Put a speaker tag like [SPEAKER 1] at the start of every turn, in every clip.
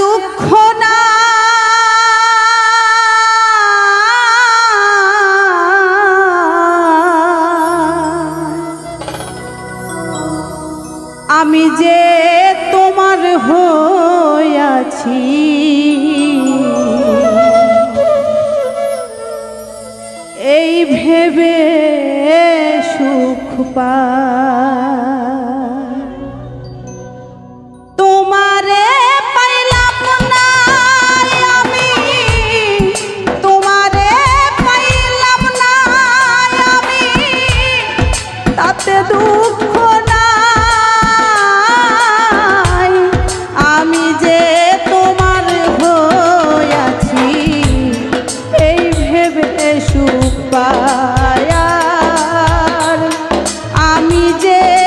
[SPEAKER 1] দুঃখ না। আমি যে তোমার হইয়াছি এই ভেবে সুখ পা আমি যে তোমার হইয়াছি এই ভেবে আমি যে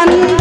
[SPEAKER 1] তোমার